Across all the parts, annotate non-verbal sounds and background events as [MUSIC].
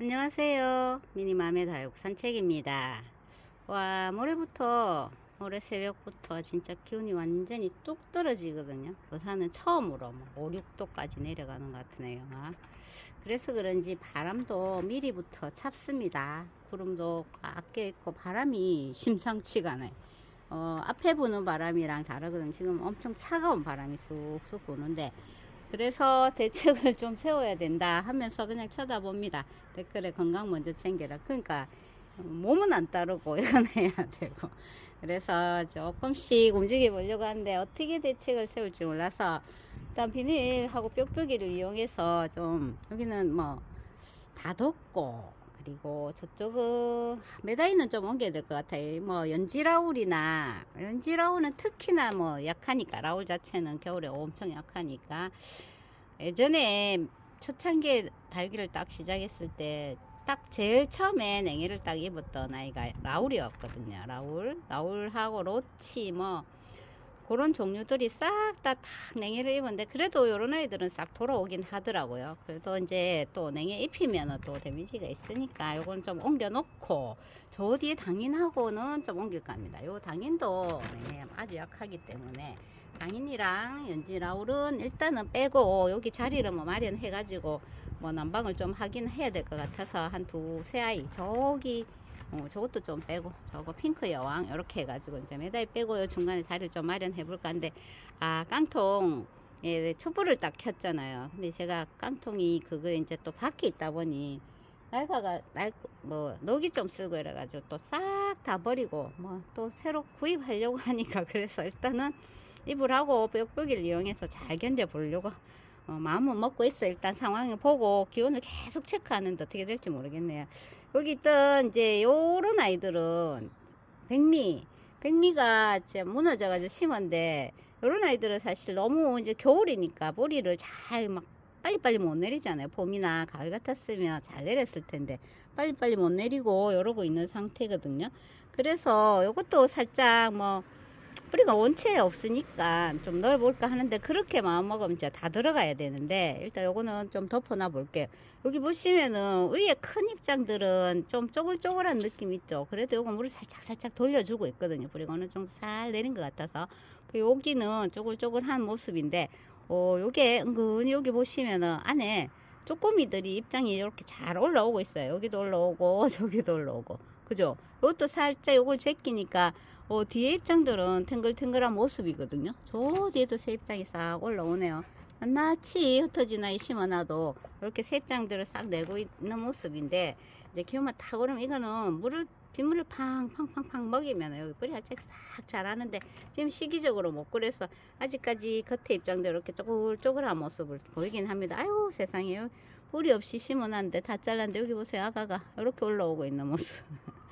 안녕하세요. 미니맘의 다육 산책입니다. 와, 모레부터, 모레 새벽부터 진짜 기온이 완전히 뚝 떨어지거든요. 부산은 처음으로 뭐 5, 6도까지 내려가는 것 같으네요. 아, 그래서 그런지 바람도 미리부터 찹습니다. 구름도 꽉 껴있고 바람이 심상치가 않아요. 어, 앞에 부는 바람이랑 다르거든요. 지금 엄청 차가운 바람이 쑥쑥 부는데 그래서 [LAUGHS] 대책을 좀 세워야 된다 하면서 그냥 쳐다봅니다. 댓글에 건강 먼저 챙겨라. 그러니까 몸은 안 따르고 [LAUGHS] 이건 해야 되고. 그래서 조금씩 움직여 보려고 하는데 어떻게 대책을 세울지 몰라서 일단 비닐하고 뾱뾱이를 이용해서 좀 여기는 뭐 다 덮고 그리고 저쪽은 메다이는 좀 옮겨야 될 것 같아요. 뭐 연지라울이나 연지라울은 특히나 뭐 약하니까 라울 자체는 겨울에 엄청 약하니까 예전에 초창기에 달기를 딱 시작했을 때 딱 제일 처음에 냉해를 딱 입었던 아이가 라울이었거든요. 라울, 라울하고 로치 뭐 그런 종류들이 싹 다 탁 냉해를 입었는데 그래도 요런 아이들은 싹 돌아오긴 하더라고요. 그래도 이제 또 냉해 입히면 또 데미지가 있으니까 요건 좀 옮겨 놓고 저 뒤에 당인하고는 좀 옮길까 합니다. 요 당인도 냉해 아주 약하기 때문에 당인이랑 연지라울은 일단은 빼고 여기 자리를 뭐 마련해 가지고 뭐 난방을 좀 하긴 해야 될 것 같아서 한 두 세 아이 저기 어, 저것도 좀 빼고 저거 핑크 여왕 이렇게 해가지고 이제 매달 빼고 요 중간에 자리를 좀 마련해 볼까 하는데 아 깡통 예, 촛불을 딱 켰잖아요. 근데 제가 깡통이 그거 이제 또 밖에 있다 보니 날가가 날 뭐 녹이 좀 쓰고 이래가지고 또 싹 다 버리고 뭐 또 새로 구입하려고 [LAUGHS] 하니까 그래서 일단은 이불하고 뾱뾱이를 이용해서 잘 견뎌 보려고 어, 마음은 먹고 있어 일단 상황을 보고 기온을 계속 체크하는데 어떻게 될지 모르겠네요. 여기 있던 이제 요런 아이들은 백미 백미가 이제 무너져가지고 심은데 요런 아이들은 사실 너무 이제 겨울이니까 뿌리를 잘 막 빨리빨리 못 내리잖아요. 봄이나 가을 같았으면 잘 내렸을 텐데 빨리빨리 못 내리고 이러고 있는 상태거든요. 그래서 요것도 살짝 뭐 뿌리가 원체 없으니까 좀 넓을까 하는데 그렇게 마음 먹으면 이제 다 들어가야 되는데 일단 요거는 좀 덮어놔 볼게요. 여기 보시면은 위에 큰 입장들은 좀 쪼글쪼글한 느낌 있죠. 그래도 요거 물을 살짝 살짝 돌려주고 있거든요. 뿌리가 어느 정도 살 내린 것 같아서 그 여기는 쪼글쪼글한 모습인데 어 요게 은근히 여기 보시면은 안에 쪼꼬미들이 입장이 이렇게 잘 올라오고 있어요. 여기도 올라오고 [LAUGHS] 저기도 올라오고 그죠? 이것도 살짝 요걸 제끼니까 어, 뒤에 입장들은 탱글탱글한 모습이거든요. 저 뒤에도 새 입장이 싹 올라오네요. 흩어진 아이 심어놔도 이렇게 새 입장들을 싹 내고 있는 모습인데 이제 기온만 탁 오르면 이거는 물을 빗물을 팡팡팡팡 먹이면 여기 뿌리 활짝 싹 자라는데 지금 시기적으로 못 그래서 아직까지 겉에 입장들 이렇게 쪼글쪼글한 모습을 보이긴 합니다. 아유 세상에요. 뿌리 없이 심어놨는데 다 잘랐는데 여기 보세요 아가가 이렇게 올라오고 있는 모습. [LAUGHS]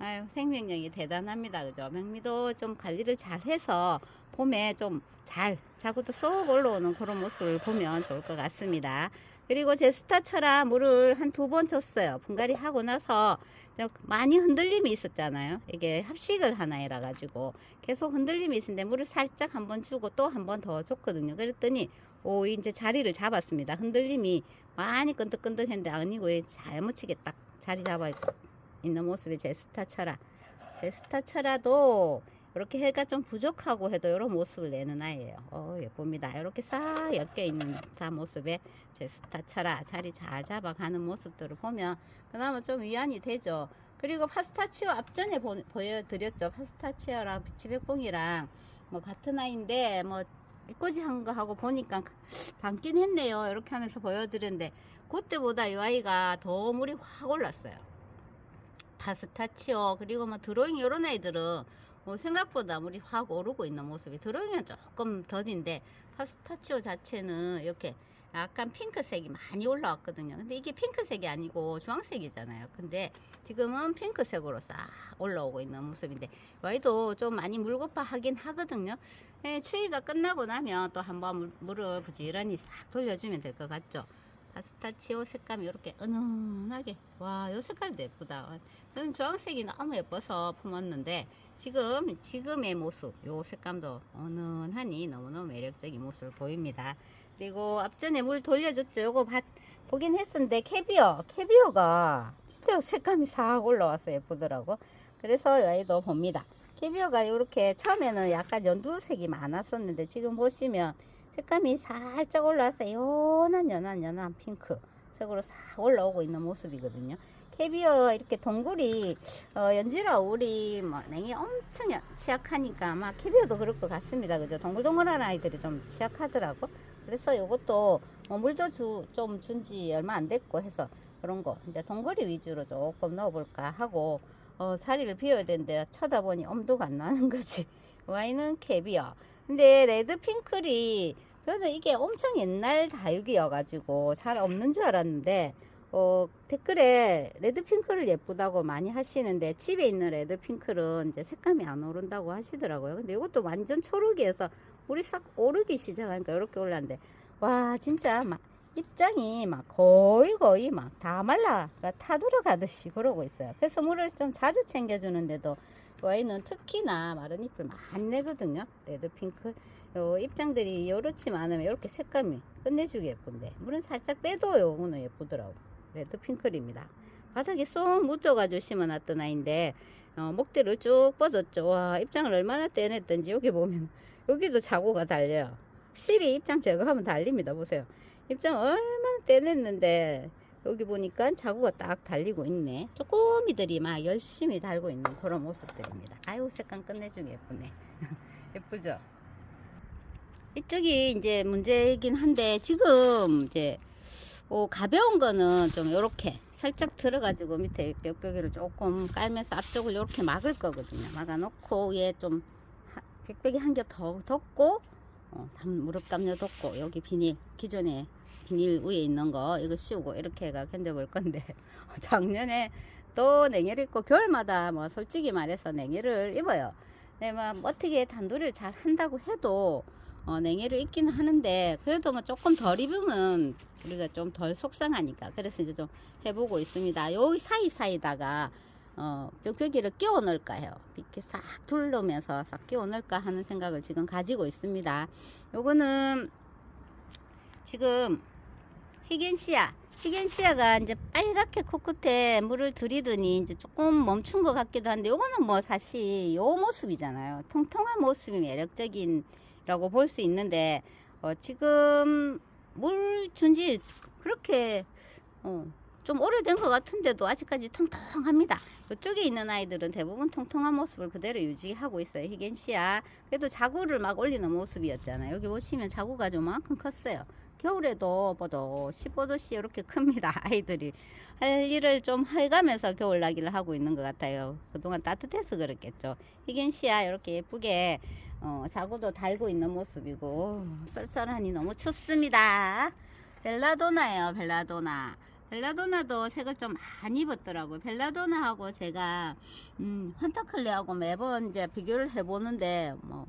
아유, 생명력이 대단합니다. 그죠? 백미도 좀 관리를 잘 해서 봄에 좀 잘 자구도 쏙 올라오는 그런 모습을 보면 좋을 것 같습니다. 그리고 제 스타처럼 물을 한 두 번 줬어요. 분갈이 하고 나서 많이 흔들림이 있었잖아요. 이게 합식을 하나이라 가지고 계속 흔들림이 있는데 물을 살짝 한 번 주고 또 한 번 더 줬거든요. 그랬더니 오 이제 자리를 잡았습니다. 흔들림이 많이 끈덕끈덕했는데 아니고 잘 묻히게 딱 자리 잡아 있고 있는 모습이 제 스타처라. 제 스타처라도 이렇게 해가 좀 부족하고 해도 이런 모습을 내는 아이예요. 어, 예쁩니다. 이렇게 싹 엮여 있는 다 모습에 제 스타처라 자리 잘 잡아가는 모습들을 보면 그나마 좀 위안이 되죠. 그리고 파스타치오 앞전에 보, 보여드렸죠. 파스타치오랑 비치백봉이랑 뭐 같은 아이인데 뭐 이꼬지한 거 하고 보니까 닮긴 했네요. 이렇게 하면서 보여드렸는데 그때보다 이 아이가 더 물이 확 올랐어요. 파스타치오 그리고 뭐 드로잉 이런 아이들은 뭐 생각보다 물이 확 오르고 있는 모습이 드로잉은 조금 더딘데 파스타치오 자체는 이렇게 약간 핑크색이 많이 올라왔거든요. 근데 이게 핑크색이 아니고 주황색이잖아요. 근데 지금은 핑크색으로 싹 올라오고 있는 모습인데 와이도 좀 많이 물고파 하긴 하거든요. 예, 추위가 끝나고 나면 또 한번 물, 물을 부지런히 싹 돌려주면 될 것 같죠. 파스타치오 색감이 이렇게 은은하게 와, 요 색깔도 예쁘다. 저는 주황색이 너무 예뻐서 품었는데 지금 지금의 모습, 요 색감도 은은하니 너무너무 매력적인 모습을 보입니다. 그리고 앞전에 물 돌려줬죠. 요거 봤, 보긴 했었는데 캐비어, 캐비어가 진짜 색감이 싹 올라와서 예쁘더라고. 그래서 이 아이도 봅니다. 캐비어가 이렇게 처음에는 약간 연두색이 많았었는데 지금 보시면 색감이 살짝 올라와서 연한 연한 연한 핑크 색으로 싹 올라오고 있는 모습이거든요. 캐비어 이렇게 동굴이 어, 연지라 우리 뭐 냉이 엄청 야- 취약하니까 아마 캐비어도 그럴 것 같습니다. 그죠? 동글동글한 아이들이 좀 취약하더라고. 그래서 요것도 뭐 물도 주, 좀 준 지 얼마 안 됐고 해서 그런 거 이제 동거리 위주로 조금 넣어볼까 하고 어, 자리를 비워야 되는데 쳐다보니 엄두가 안 나는 거지. [LAUGHS] 와인은 캐비어. 근데 레드 핑클이 저는 이게 엄청 옛날 다육이여가지고 잘 없는 줄 알았는데 어, 댓글에 레드 핑크를 예쁘다고 많이 하시는데 집에 있는 레드 핑크는 이제 색감이 안 오른다고 하시더라고요. 근데 이것도 완전 초록이어서 물이 싹 오르기 시작하니까 이렇게 올랐는데 와 진짜 막 입장이 막 거의 거의 막 다 말라가 타들어가듯이 그러고 있어요. 그래서 물을 좀 자주 챙겨주는데도 와인은 특히나 마른 잎을 많이 내거든요. 레드 핑크 요 입장들이 요렇지 않으면 이렇게 색감이 끝내주기 예쁜데 물은 살짝 빼도 요거는 예쁘더라고. 레드 핑클입니다. 바닥에 쏙 묻어가지고 심어놨던 아이인데 어, 목대를 쭉 뻗었죠. 와 입장을 얼마나 떼냈던지 여기 보면 [LAUGHS] 여기도 자구가 달려요. 확실히 입장 제거하면 달립니다. 보세요. 입장 얼마나 떼냈는데 여기 보니까 자구가 딱 달리고 있네. 쪼꼬미들이 막 열심히 달고 있는 그런 모습들입니다. 아유 색감 끝내주기 예쁘네. [LAUGHS] 예쁘죠? 이쪽이 이제 문제이긴 한데 지금 이제 어, 가벼운 거는 좀 요렇게 살짝 들어가지고 밑에 벽벽이를 조금 깔면서 앞쪽을 요렇게 막을 거거든요. 막아 놓고 위에 좀 하- 벽벽이 한 겹 더 덮고 어, 담- 무릎 담요 덮고 여기 비닐 기존에 비닐 위에 있는 거 이거 씌우고 이렇게 해가 견뎌볼 건데 [LAUGHS] 작년에 또 냉해를 입고 겨울마다 뭐 솔직히 말해서 냉해를 입어요. 네, 뭐 어떻게 단도리를 잘 한다고 해도 어, 냉해를 입긴 하는데 그래도 뭐 조금 덜 입으면 우리가 좀 덜 속상하니까 그래서 이제 좀 해보고 있습니다. 요 사이사이다가 어, 뿅뿅이를 끼워 넣을까 해요. 이렇게 싹 둘러면서 싹 끼워 넣을까 하는 생각을 지금 가지고 있습니다. 요거는 지금 히겐시아 히겐시아가 이제 빨갛게 코끝에 물을 들이더니 이제 조금 멈춘 것 같기도 한데 요거는 뭐 사실 요 모습이잖아요. 통통한 모습이 매력적인 라고 볼 수 있는데 어, 지금 물 준지 그렇게 어, 좀 오래된 것 같은데도 아직까지 통통합니다. 이쪽에 있는 아이들은 대부분 통통한 모습을 그대로 유지하고 있어요. 히겐시아. 그래도 자구를 막 올리는 모습이었잖아요. 여기 보시면 자구가 좀만큼 컸어요. 겨울에도 뽀도 15도씨 이렇게 큽니다. [LAUGHS] 아이들이 할 일을 좀 해가면서 겨울나기를 하고 있는 것 같아요. 그동안 따뜻해서 그렇겠죠. 히겐시아 이렇게 예쁘게 어, 자구도 달고 있는 모습이고 썰썰하니 너무 춥습니다. 벨라도나예요. 벨라도나. 벨라도나도 색을 좀 많이 입었더라고요. 벨라도나하고 제가 음, 헌터클레하고 매번 이제 비교를 해보는데 뭐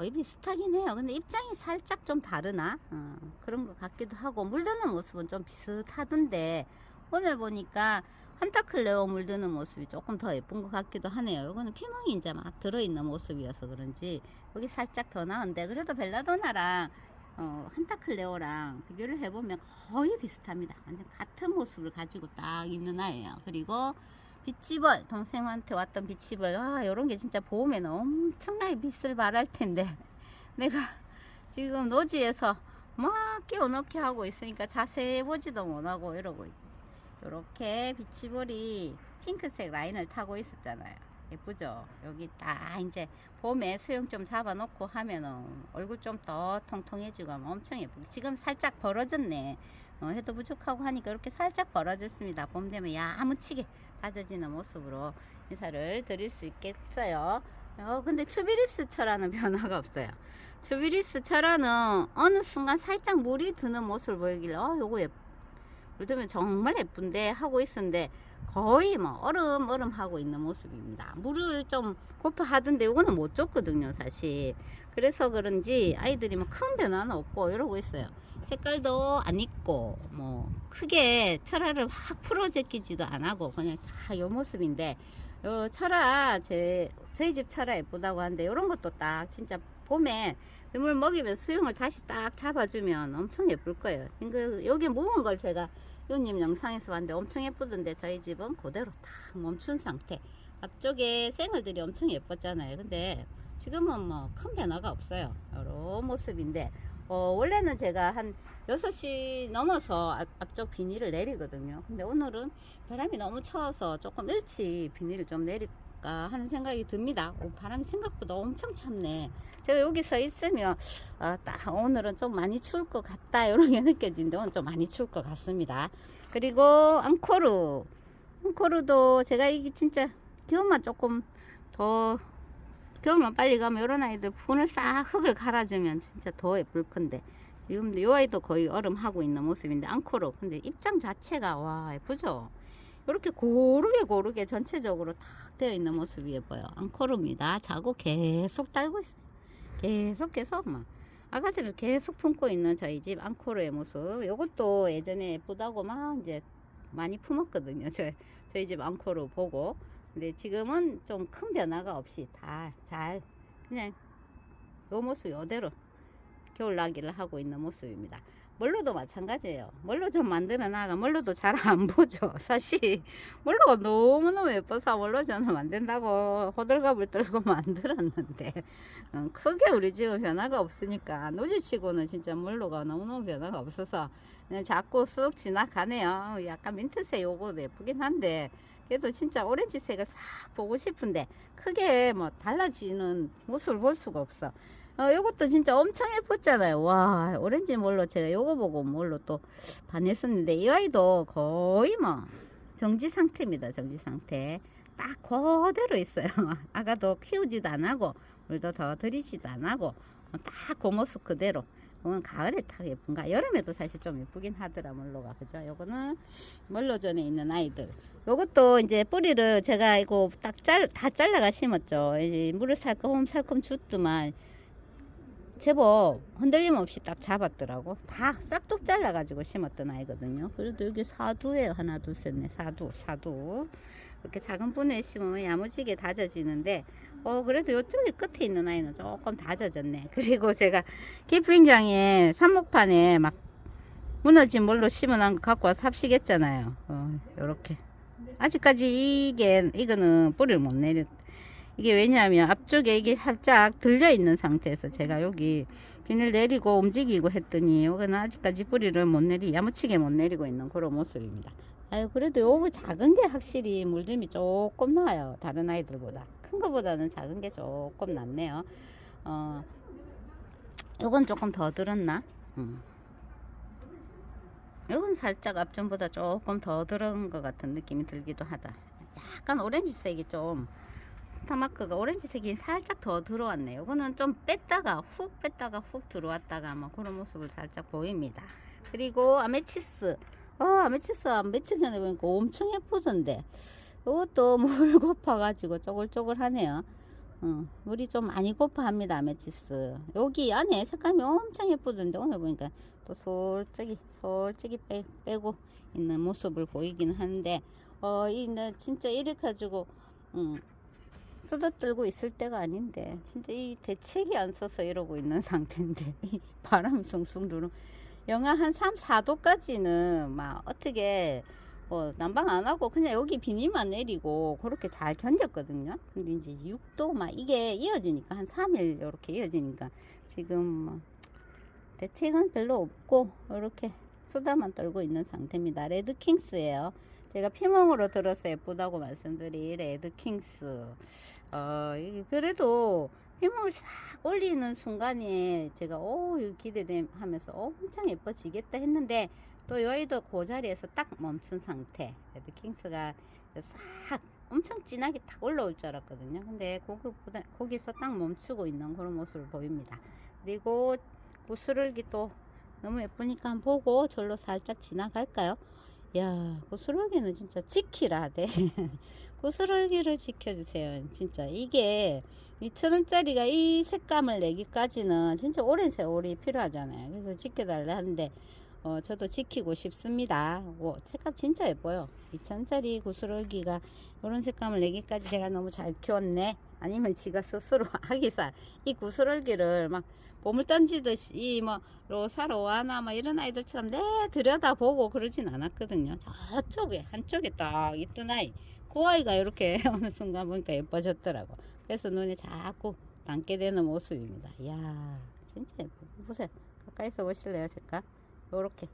거의 비슷하긴 해요. 근데 입장이 살짝 좀 다르나 어, 그런 것 같기도 하고 물드는 모습은 좀 비슷하던데 오늘 보니까 헌터클레오 물드는 모습이 조금 더 예쁜 것 같기도 하네요. 이거는 피멍이 이제 막 들어있는 모습이어서 그런지 여기 살짝 더 나은데 그래도 벨라도나랑 어, 한타클레오랑 비교를 해보면 거의 비슷합니다. 완전 같은 모습을 가지고 딱 있는 아이예요. 그리고 비치벌 동생한테 왔던 비치벌. 아 요런 게 진짜 봄에는 엄청나게 빛을 발할 텐데. [LAUGHS] 내가 지금 노지에서 막 끼워넣게 하고 있으니까 자세히 보지도 못하고 이러고 요렇게 비치볼이 핑크색 라인을 타고 있었잖아요. 예쁘죠? 여기 딱 이제 봄에 수영 좀 잡아놓고 하면은 얼굴 좀 더 통통해지고 하면 엄청 예쁘고. 지금 살짝 벌어졌네. 어, 해도 부족하고 하니까 이렇게 살짝 벌어졌습니다. 봄 되면 야무치게 빠져지는 모습으로 인사를 드릴 수 있겠어요. 어, 근데 추비립스 철화는 [LAUGHS] 변화가 없어요. 추비립스 철화는 어느 순간 살짝 물이 드는 모습을 보이길래 어, 요거 예쁘, 물 들면 정말 예쁜데 하고 있었는데 거의 뭐 얼음 얼음 하고 있는 모습입니다. 물을 좀 고파 하던데 이거는 못 줬거든요, 사실. 그래서 그런지 아이들이 뭐 큰 변화는 없고 이러고 있어요. 색깔도 안 있고 뭐 크게 철화를 확 풀어 제끼지도 안 하고 그냥 다 요 모습인데 요 철화 제 저희 집 철화 예쁘다고 하는데 이런 것도 딱 진짜 봄에 물 먹이면 수영을 다시 딱 잡아주면 엄청 예쁠 거예요. 이거 여기 모은 걸 제가 요님 영상에서 봤는데 엄청 예쁘던데 저희 집은 그대로 딱 멈춘 상태. 앞쪽에 생얼들이 엄청 예뻤잖아요. 근데 지금은 뭐 큰 변화가 없어요. 이런 모습인데 어, 원래는 제가 한 6시 넘어서 앞, 앞쪽 비닐을 내리거든요. 근데 오늘은 바람이 너무 차워서 조금 일찍 비닐을 좀 내 릴까 하는 생각이 듭니다. 오, 바람이 생각보다 엄청 찹네. 제가 여기 서 있으면 아, 딱 오늘은 좀 많이 추울 것 같다 [LAUGHS] 이런 게 느껴지는데 오늘 좀 많이 추울 것 같습니다. 그리고 앙코르 앙코르도 제가 이게 진짜 겨울만 조금 더 겨울만 빨리 가면 이런 아이들 분을 싹 흙을 갈아주면 진짜 더 예쁠 건데 지금 이 아이도 거의 얼음 하고 있는 모습인데 앙코르 근데 입장 자체가 와 예쁘죠 이렇게 고르게 고르게 전체적으로 탁 되어 있는 모습이 예뻐요 앙코르입니다. 자고 계속 달고 있어요. 계속 계속 막. 아가씨를 계속 품고 있는 저희 집 앙코르의 모습. 요것도 예전에 예쁘다고 막 이제 많이 품었거든요. [LAUGHS] 저, 저희 집 앙코르 보고. 근데 지금은 좀 큰 변화가 없이 다 잘 그냥 요 모습 요대로 겨울나기를 하고 있는 모습입니다. 멀로도 마찬가지예요. 멀로 좀 만들어 나가 멀로도 잘 안 [LAUGHS] 보죠. 사실 멀로가 너무너무 예뻐서 멀로 저는 만든다고 호들갑을 떨고 [LAUGHS] 만들었는데 음, 크게 우리 집은 변화가 없으니까 노지치고는 진짜 멀로가 너무너무 변화가 없어서 그냥 자꾸 쑥 지나가네요. 약간 민트색 요거도 예쁘긴 한데 그래도 진짜 오렌지색을 싹 보고 싶은데 크게 뭐 달라지는 모습을 볼 수가 없어. 어, 요것도 진짜 엄청 예뻤잖아요. 와, 오렌지 몰로 제가 요거 보고 몰로 또 반했었는데 이 아이도 거의 뭐 정지 상태입니다. 정지 상태. 딱 그대로 있어요. [LAUGHS] 아가도 키우지도 안 하고 물도 더 들이지도 안 하고 딱 그 모습 그대로. 이건 가을에 딱 예쁜가? 여름에도 사실 좀 예쁘긴 하더라 물로가 그죠? 요거는 멀로전에 있는 아이들. 요것도 이제 뿌리를 제가 이거 딱 잘 다 잘라가 심었죠. 이제 물을 살금 살금 줬더만 제법 흔들림 없이 딱 잡았더라고. 다 싹둑 잘라가지고 심었던 아이거든요. 그래도 여기 사두예요. 하나, 둘, 셋, 넷, 사두, 사두. 이렇게 작은 분에 심으면 야무지게 다져지는데, 어, 그래도 요쪽에 끝에 있는 아이는 조금 다져졌네. [LAUGHS] 그리고 제가 캠핑장에 삽목판에 막 무너진 물로 심어놓은 거 갖고 와서 합식했잖아요. 어, 요렇게. 아직까지 이게, 이거는 뿌리를 못 내렸, 이게 왜냐하면 앞쪽에 이게 살짝 들려 있는 상태에서 제가 여기 비닐 내리고 움직이고 했더니 이거는 아직까지 뿌리를 못 내리 야무치게 못 내리고 있는 그런 모습입니다. 아유 그래도 요거 작은 게 확실히 물림이 조금 나아요 다른 아이들보다 큰 거보다는 작은 게 조금 낫네요. 어 요건 조금 더 들었나? 음. 요건 살짝 앞전보다 조금 더 들은 것 같은 느낌이 들기도 하다. 약간 오렌지색이 좀 스타마크가 오렌지색이 살짝 더 들어왔네요. 이거는 좀 뺐다가 훅 뺐다가 훅 들어왔다가 뭐 그런 모습을 살짝 보입니다. 그리고 아메치스. 어, 아메치스 며칠 전에 보니까 엄청 예쁘던데. 이것도 [LAUGHS] 물 고파가지고 쪼글쪼글하네요. 어, 물이 좀 많이 고파합니다. 아메치스. 여기 안에 색감이 엄청 예쁘던데 오늘 보니까 또 솔직히 솔직히 빼, 빼고 있는 모습을 보이긴 하는데 어, 이는 진짜 이렇게 가지고 음, 쏟아들고 있을 때가 아닌데 진짜 이 대책이 안 써서 이러고 있는 [LAUGHS] 상태인데 이 바람 숭숭 들어 영하 한 3, 4도까지는 막 어떻게 뭐 난방 안 하고 그냥 여기 비닐만 내리고 그렇게 잘 견뎠거든요. 근데 이제 6도 막 이게 이어지니까 한 3일 이렇게 이어지니까 지금 뭐 대책은 별로 없고 이렇게 수다만 떨고 있는 상태입니다. 레드킹스예요. 제가 피멍으로 들어서 예쁘다고 말씀드린 레드킹스. 어, 그래도 피멍을 싹 올리는 순간에 제가 오 기대돼 하면서 엄청 예뻐지겠다 했는데 또이 아이도 그 자리에서 딱 멈춘 상태. 레드킹스가 싹 엄청 진하게 탁 올라올 줄 알았거든요. 근데 거기보다 거기서 딱 멈추고 있는 그런 모습을 보입니다. 그리고 또 너무 예쁘니까 보고 절로 살짝 지나갈까요? 야, 구슬올기는 진짜 지키라 돼. 구슬올기를 지켜주세요. 진짜 이게 2,000원짜리가 이 색감을 내기까지는 진짜 오랜 세월이 필요하잖아요. 그래서 지켜달라 하는데 어, 저도 지키고 싶습니다. 오, 색감 진짜 예뻐요. 2,000원짜리 구슬올기가 이런 색감을 내기까지 제가 너무 잘 키웠네. 아니면 지가 스스로 [LAUGHS] 하기사 이 구슬올기를 막 보물 던지듯이 이뭐 로사로 와나 뭐 이런 아이들처럼 내 들여다보고 그러진 않았거든요. 저쪽에 한쪽에 딱 있던 아이 그 아이가 이렇게 [LAUGHS] 어느 순간 보니까 예뻐졌더라고. 그래서 눈에 자꾸 담게 되는 모습입니다. 이야 진짜 예뻐. 보세요. 가까이서 보실래요 색깔? 요렇게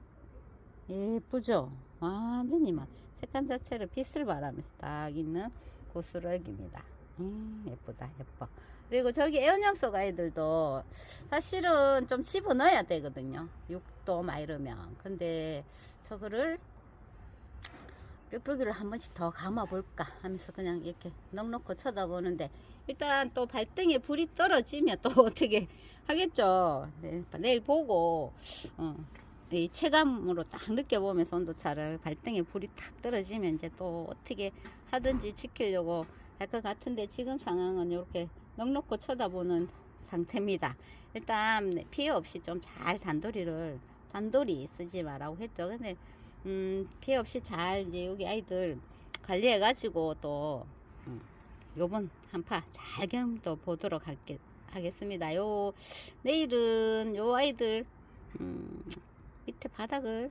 예쁘죠? 완전히 막 색감 자체를 빛을 바라면서 딱 있는 고스락입니다. 음 예쁘다 예뻐. 그리고 저기 애완염소 아이들도 사실은 좀 집어넣어야 되거든요. 6도 막 이러면. 근데 저거를 뾱뾱이를 한 번씩 더 감아볼까 하면서 그냥 이렇게 넉넉히 쳐다보는데 일단 또 발등에 불이 떨어지면 또 [LAUGHS] 어떻게 하겠죠. 네, 내일 보고 어, 이 체감으로 딱 느껴보면서 온도차를 발등에 불이 탁 떨어지면 이제 또 어떻게 하든지 지키려고 할 것 같은데 지금 상황은 이렇게 넉넉히 쳐다보는 상태입니다. 일단 네, 피해 없이 좀 잘 단도리를 단도리 쓰지 말라고 했죠. 근데 음, 피해 없이 잘 이제 여기 아이들 관리해 가지고 또 음, 요번 한파 잘 경도 보도록 할게, 하겠습니다. 요 내일은 요 아이들 음, 밑에 바닥을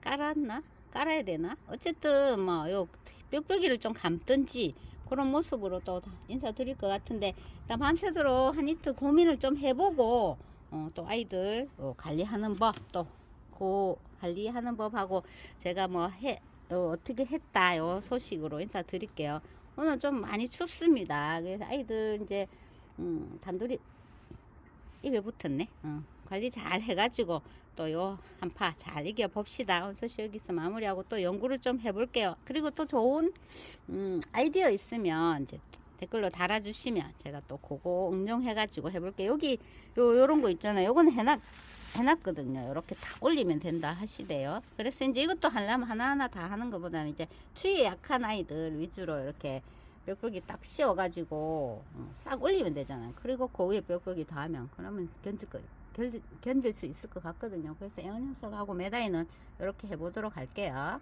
깔았나? 깔아야 되나? 어쨌든 뭐요 뾱뾱이를 좀 감든지 그런 모습으로 또 인사드릴 것 같은데 일단 밤새도록 한 이틀 고민을 좀 해보고 어, 또 아이들 어, 관리하는 법 또 고 관리하는 법하고 제가 뭐 해, 어, 어떻게 했다 요 소식으로 인사드릴게요. 오늘 좀 많이 춥습니다. 그래서 아이들 이제 음, 단둘이 입에 붙었네. 어, 관리 잘 해가지고 또 요 한파 잘 이겨 봅시다. 소식 여기서 마무리하고 또 연구를 좀 해볼게요. 그리고 또 좋은 음, 아이디어 있으면 이제 댓글로 달아주시면 제가 또 그거 응용해가지고 해볼게요. 여기 요 요런 거 있잖아요. 요건 해놨 해놨거든요. 이렇게 탁 올리면 된다 하시대요. 그래서 이제 이것도 하려면 하나하나 다 하는 것보다는 이제 추위에 약한 아이들 위주로 이렇게 뾱뾱이 딱 씌워가지고 어, 싹 올리면 되잖아요. 그리고 그 위에 뾱뾱이 더하면 그러면 견딜 거 견딜, 견딜 수 있을 것 같거든요. 그래서 애완염소하고 메다이는 이렇게 해보도록 할게요.